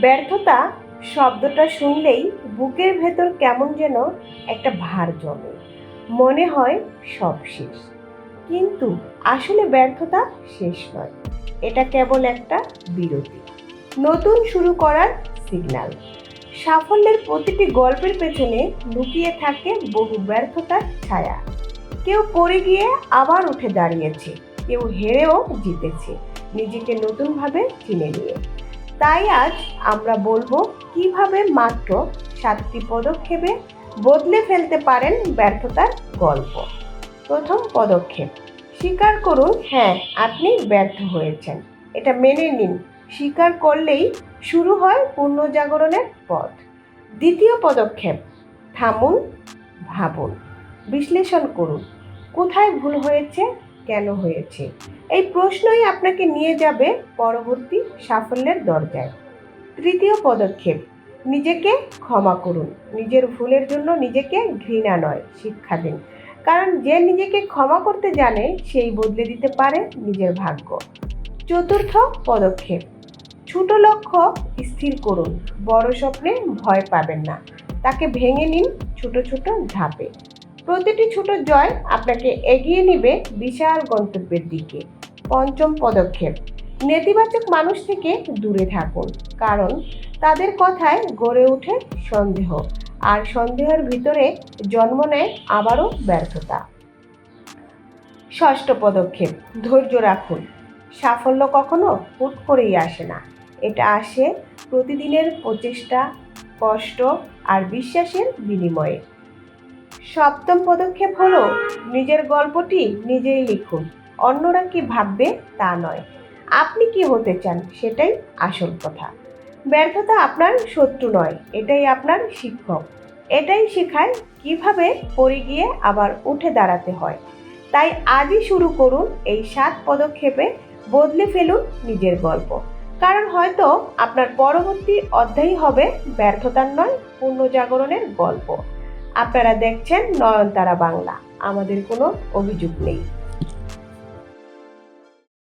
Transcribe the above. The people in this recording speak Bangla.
ব্যর্থতা শব্দটা শুনলেই বুকের ভেতর কেমন যেন একটা ভার জমে। মনে হয় সব শেষ। কিন্তু আসলে ব্যর্থতা শেষ নয়। এটা কেবল একটা বিরতি। নতুন শুরু করার সিগন্যাল সাফল্যের প্রতিটি গল্পের পেছনে লুকিয়ে থাকে বহু ব্যর্থতার ছায়া। কেউ পড়ে গিয়ে আবার উঠে দাঁড়িয়েছে। কেউ হেরেও জিতেছে। নিজেকে নতুনভাবে চিনে নিয়ে। তাই আজ আমরা বলব কীভাবে মাত্র সাতটি পদক্ষেপে বদলে ফেলতে পারেন ব্যর্থতার গল্প। প্রথম পদক্ষেপ, স্বীকার করুন হ্যাঁ আপনি ব্যর্থ হয়েছেন। এটা মেনে নিন, স্বীকার করলেই শুরু হয় পুনর্জাগরণের পথ। দ্বিতীয় পদক্ষেপ, থামুন, ভাবুন, বিশ্লেষণ করুন, কোথায় ভুল হয়েছে কেন হয়েছে? এই প্রশ্নই আপনাকে নিয়ে যাবে পরবর্তী সাফল্যের দরজায়। তৃতীয় পদক্ষেপ, নিজেকে ক্ষমা করুন। নিজের ভুলের জন্য নিজেকে ঘৃণা নয়, শিক্ষা দিন। কারণ যে নিজেকে ক্ষমা করতে জানে, সেই বদলে দিতে পারে নিজের ভাগ্য। চতুর্থ পদক্ষেপ, ছোট লক্ষ্য স্থির করুন। বড় স্বপ্নে ভয় পাবেন না। তাকে ভেঙে নিন ছোট ছোট ধাপে। প্রতিটি ছোট জয় আপনাকে এগিয়ে নেবে বিশাল গন্তব্যের দিকে। পঞ্চম পদক্ষেপ, নেতিবাচক মানুষ থেকে দূরে থাকুন, কারণ তাদের কথায় গড়ে ওঠে সন্দেহ, আর সন্দেহের ভিতরে জন্ম নেয় আবারও ব্যর্থতা। ষষ্ঠ পদক্ষেপ, ধৈর্য রাখুন। সাফল্য কখনো হুট করেই আসে না। এটা আসে প্রতিদিনের প্রচেষ্টা, কষ্ট আর বিশ্বাসের বিনিময়ে। সপ্তম পদক্ষেপ হলো নিজের গল্পটি নিজেই লিখুন। অন্যরা কি ভাববে তা নয়। আপনি কি হতে চান সেটাই আসল কথা। ব্যর্থতা আপনার শত্রু নয়, এটাই আপনার শিক্ষক। এটাই শেখায় কীভাবে পড়ে গিয়ে আবার উঠে দাঁড়াতে হয়। তাই আজই শুরু করুন এই সাত পদক্ষেপে বদলে ফেলুন নিজের গল্প। কারণ হয়তো আপনার পরবর্তী অধ্যায় হবে ব্যর্থতার নয়, পুনর্জাগরণের গল্প। আপনারা দেখছেন নয়নতারা বাংলা। আমাদের কোনো অভিযোগ নেই।